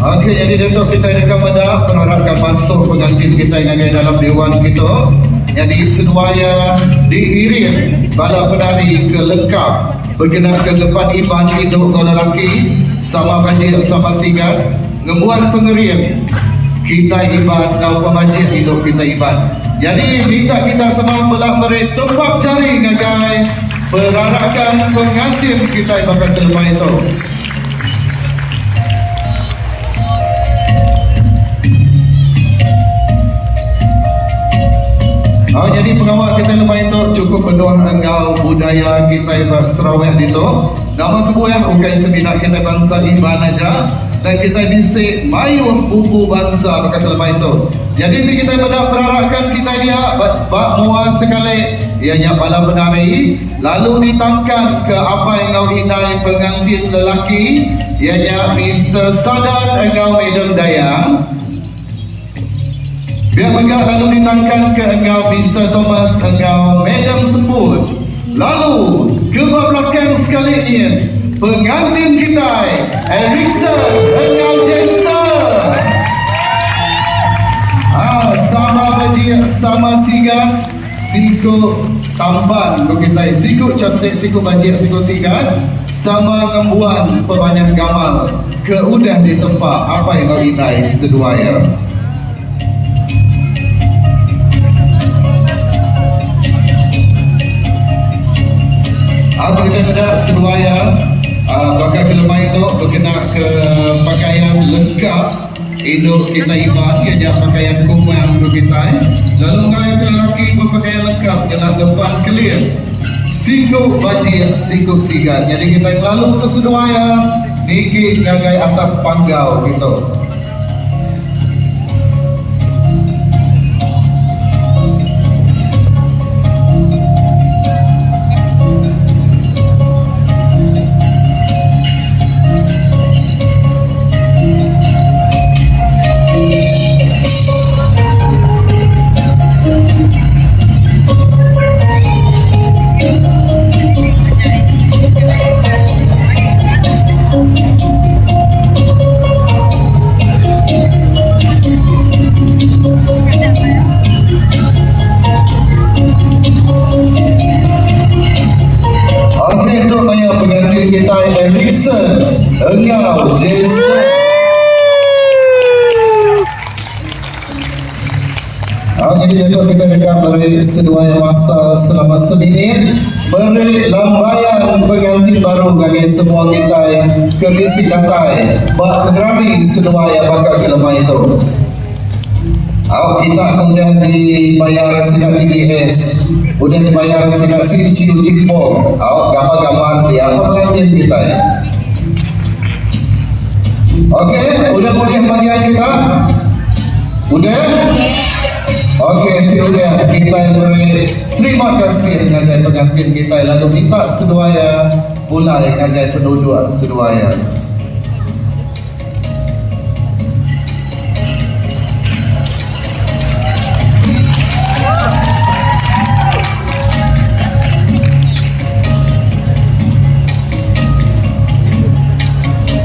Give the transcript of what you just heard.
Okey, jadi Datuk kita akan pada perharapkan masuk pengantin kita yang ada dalam dewan kita. Jadi seduaya diiring bala penari ke lengkap bergerak ke depan iban induk kau lelaki sama bajik sama singat ngebuat pengerian kita iban kau pemajik induk kita iban. Jadi minta kita semua belah meri tumpak jari ngagai perharapkan pengantin kita yang bakal terlepas itu. Itu penuh engkau budaya kita yang Sarawak itu. Nama kebuah bukan sebinak kita bangsa Iban aja dan kita bisik mayu buku bangsa berkata lepas itu. Jadi ini kita pada perharapkan kita dia bak muas sekali ianya bala penari lalu ditangkan ke apa yang kau hinai pengantin lelaki ianya Mr. Sadat engkau Madam Dayang Biar megah lalu ditangkan ke engkau Mr. Thomas engkau Madam Sempus Lalu ke belakang ini. Pengantin kita Erikson engkau Jester. Ah, Sama berdia sama singa Siku tampan. Kau kita Siku cantik siku bajik siku singa. Sama ngembuan pebanyak gamal. Keudah di tempat. Apa yang kau inai seduaya Atau kita ada seduaya uh, Bakal ke lemah itu berkenaan ke pakaian lengkap Induk kita ibat Ia pakaian kumang untuk kita eh. Lalu kalau ke lelaki berpakaian lengkap Dengan depan clear. Singkup bajir, singkup sigat. Jadi kita lalu ke seduaya Niki ngagai atas panggau gitu kita Erikson Engau Jason. Okey jadi kita dekat beri seduai masa selama seminit. Beri lambayan pengantin baru bagi semua kita ke misi katai Bak kegerami seduai bakal ke lemah itu Awak kita kemudian dibayar sinar TBS Kemudian dibayar sinar Sinci Ujikpo Awak gambar-gambar dia apa pengantin kita ya Okey, udah boleh bagian kita? Udah? Okey, itu udah kita beri terima kasih dengan pengantin kita lalu minta seduaya pula dengan penduduk seduaya.